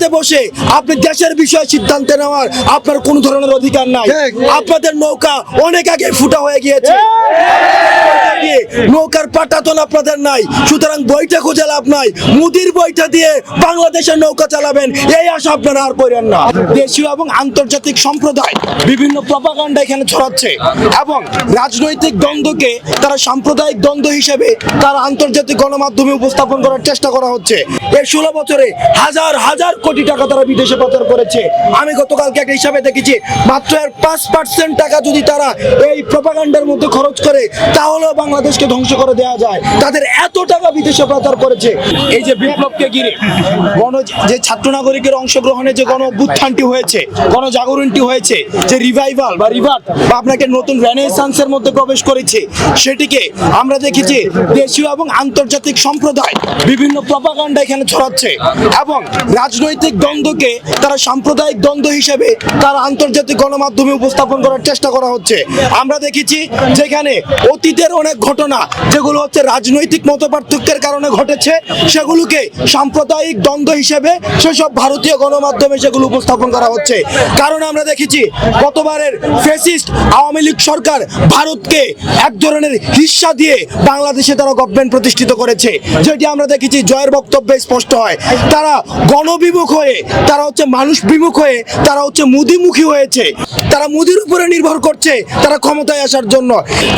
USA বসে আপনি দেশের বিষয়ে সিদ্ধান্ত নেওয়ার আপনার কোন ধরনের অধিকার নাই। আপনাদের নৌকা অনেক আগে ফুটা হয়ে গিয়েছে। নৌকার পাটাতন আপনাদের নাই, সুতরাং বইটা খুঁজে লাভ নাই। মুদির বইটা দিয়ে বাংলাদেশের নৌকা চালাবেন, এই আশা আপনারা আর করেন না। দেশীয় এবং আন্তর্জাতিক সম্প্রদায় বিভিন্ন প্রপাগান্ডা এখানে ছড়াচ্ছে এবং রাজনৈতিক দ্বন্দ্বকে তারা সাম্প্রদায়িক দ্বন্দ্ব হিসেবে তারা আন্তর্জাতিক গণমাধ্যমে উপস্থাপন করার চেষ্টা করা হচ্ছে। এই ষোলো বছরে হাজার হাজার কোটি টাকা তারা বিদেশে পাচার করেছে। আমি গতকালকে একটা হিসাবে দেখেছি, মাত্র এর পাঁচ পার্সেন্ট টাকা যদি তারা এই প্রপাগান্ডার মধ্যে খরচ করে, তাহলেও বাংলাদেশকে ধ্বংস করে দেওয়া যায়। তাদের এত টাকা বিদেশে প্রচার করেছে। এই যে বিপ্লবকে ঘিরে গণ যে ছাত্র নাগরিকের অংশগ্রহণে যে গণ অভ্যুত্থানটি হয়েছে, গণজাগরণটি হয়েছে, যে রিভাইভাল বা রিভার্ট বা আপনাকে নতুন রেনেসান্সের মধ্যে প্রবেশ করেছে, সেটিকে আমরা দেখেছি দেশীয় এবং আন্তর্জাতিক সম্প্রদায় বিভিন্ন প্রপাগান্ডা এখানে ছড়াচ্ছে এবং রাজনৈতিক দ্বন্দ্বকে তারা সাম্প্রদায়িক দ্বন্দ্ব হিসেবে তারা আন্তর্জাতিক গণমাধ্যমে উপস্থাপন করার চেষ্টা করা হচ্ছে। আমরা দেখেছি যেখানে অতীতের অনেক ঘটনা যেগুলো হচ্ছে রাজনৈতিক মতপার্থক্যের কারণে ঘটেছে, সেগুলোকে সাম্প্রদায়িক দ্বন্দ্ব হিসেবে সেসব ভারতীয় গণমাধ্যমে সেগুলো উপস্থাপন করা হচ্ছে। কারণ আমরা দেখেছি, গতবারের ফেসিস্ট আওয়ামী লীগ সরকার ভারতকে এক ধরনের হিস্সা দিয়ে বাংলাদেশে তারা গভর্নমেন্ট প্রতিষ্ঠিত করেছে। যেটি আমরা দেখেছি, জয়ের বক্তব্যে স্পষ্ট হয়। তারা গণবিমুখ হয়ে, তারা হচ্ছে মানুষ বিমুখ হয়ে, তারা হচ্ছে মুদিমুখী হয়েছে। তারা মুদির উপরে নির্ভর করছে, তারা ক্ষমতায় আসার জন্য।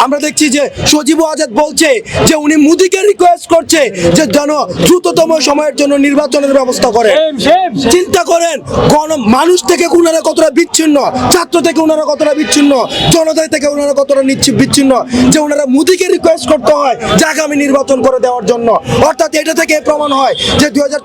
আমরা দেখছি যে সজীব আজাদ বলছে যে উনি মুদিকে রিকোয়েস্ট করছে যে যেন দ্রুততম সময়ের জন্য নির্বাচনের ব্যবস্থা করে। চিন্তা করেন গণ মানুষ থেকে উনারা কতটা বিচ্ছিন্ন ছাত্র থেকে উনারা কতটা বিচ্ছিন্ন জনতা থেকে উনারা কতটা নিচ্ছি- বিচ্ছিন্ন যে ওনারা মোদিকে রিকোয়েস্ট করতে হয় যে আগামী নির্বাচন করে দেওয়ার জন্য। অর্থাৎ এটা থেকে প্রমাণ হয় যে দুই হাজার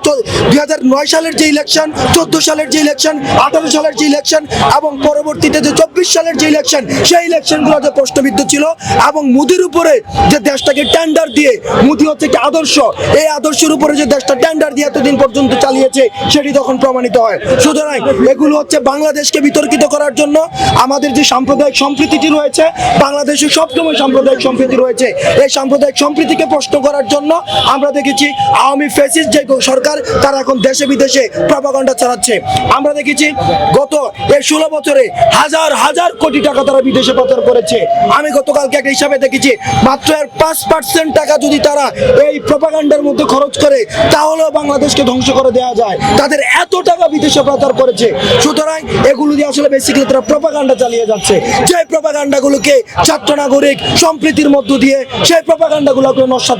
দুই হাজার নয় সালের যে ইলেকশন চোদ্দ সালের যে ইলেকশন আঠারো সালের যে ইলেকশন এবং পরবর্তীতে যে চব্বিশ সালের যে ইলেকশন সেই ইলেকশনগুলো যে প্রশ্নবিদ্ধ ছিল এবং মুদির উপরে যে দেশটাকে টেন্ডার দিয়ে মুদি হচ্ছে একটি আদর্শ, এই আদর্শের উপরে যে দেশটা টেন্ডার দিয়ে এতদিন পর্যন্ত চালিয়েছে, সেটি তখন প্রমাণিত হয়। সুতরাং এগুলো হচ্ছে বাংলাদেশকে বিতর্কিত করার জন্য আমাদের যে সাম্প্রদায়িক সম্প্রীতিটি রয়েছে বাংলাদেশে সবসময় সাম্প্রদায়িক সম্প্রীতি রয়েছে, এই সাম্প্রদায়িক সম্প্রীতিকে প্রশ্ন করার জন্য আমরা দেখেছি আওয়ামী ফেসিস যে সরকার, তারা এখন দেশে বিদেশে প্রপাগান্ডা চালাচ্ছে। আমরা দেখেছি গত এই ষোলো বছরে হাজার হাজার কোটি টাকা তারা বিদেশে পাচার করেছে। আমি গতকালকে একটা হিসাবে দেখেছি, মাত্র পাঁচ পার্সেন্ট টাকা যদি তারা এই মধ্যে খরচ করে, তাহলেও বাংলাদেশকে ধ্বংস করে দেওয়া যায়। তাদের এত টাকা বিদেশে পাচার করেছে। সুতরাং এগুলো দিয়ে আসলে তারা চালিয়ে যাচ্ছে। যে ছাত্র নাগরিক সম্প্রীতির মধ্য দিয়ে সেই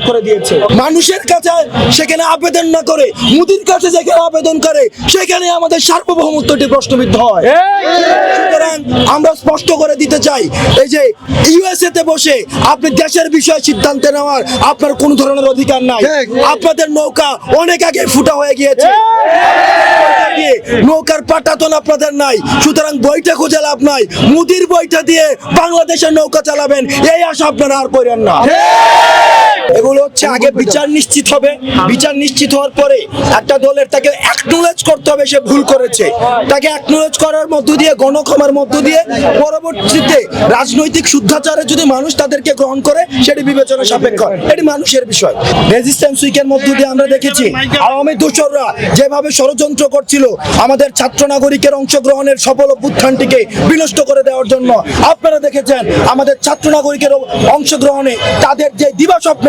করে দিয়েছে। মানুষের কাছে সেখানে আবেদন না করে, মুদির কাছে যেখানে আবেদন করে, সেখানে আমাদের সার্বভৌমত্বটি প্রশ্নবিদ্ধ হয়। সুতরাং আমরা স্পষ্ট করে দিতে চাই, এই যে ইউএসএ তে বসে আপনি দেশের বিষয়ে সিদ্ধান্ত নেওয়ার আপনার কোন ধরনের অধিকার নাই। আপনাদের নৌকা অনেক আগে ফুটা হয়ে গিয়েছে। নৌকার পাটা তো পাটাতন আপনাদের নাই সুতরাং বইটা খুঁজে লাভ নাই। মুদির বইটা দিয়ে বাংলাদেশের নৌকা চালাবেন এই আশা আপনারা আর করেন না। হচ্ছে আগে বিচার নিশ্চিত হবে। বিচার নিশ্চিত হওয়ার পরে একটা দলের তাকে অ্যাকনোলেজ করতে হবে সে ভুল করেছে। তাকে অ্যাকনোলেজ করার মধ্য দিয়ে গণক্ষমার মধ্য দিয়ে পরবর্তীতে রাজনৈতিক শুদ্ধাচারে যদি মানুষ তাদেরকে গ্রহণ করে সেটি বিবেচনা সাপেক্ষ। এটি মানুষের বিষয়। রেজিস্ট্যান্স উইকের মধ্য দিয়ে আমরা দেখেছি আওয়ামী দোসররা যেভাবে ষড়যন্ত্র করছিল আমাদের ছাত্র নাগরিকের অংশগ্রহণের সফল অভ্যুত্থানটিকে বিনষ্ট করে দেওয়ার জন্য। আপনারা দেখেছেন আমাদের ছাত্র নাগরিকের অংশগ্রহণে তাদের যে দিবা স্বপ্ন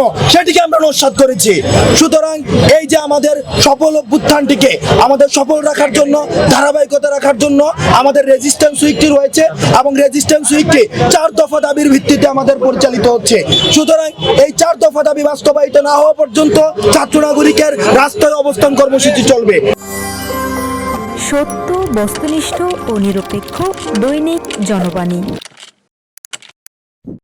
সেটিকে আমরা নস্বাত করেছি। সুতরাং এই যে আমাদের সফল অভ্যুত্থানটিকে আমাদের সফল রাখার জন্য, ধারাবাহিকতা রাখার জন্য আমাদের রেজিস্ট্যান্স উইকটি রয়েছে এবং রেজিস্ট্যান্স উইকটি চার দফা দাবির ভিত্তিতে আমাদের পরিচালিত হচ্ছে। সুতরাং এই চার দফা দাবি বাস্তবায়িত না হওয়া পর্যন্ত ছাত্র নাগরিকের রাস্তায় অবস্থান কর্মসূচি চলবে। সত্য, বস্তুনিষ্ঠ ও নিরপেক্ষ দৈনিক জনবাণী।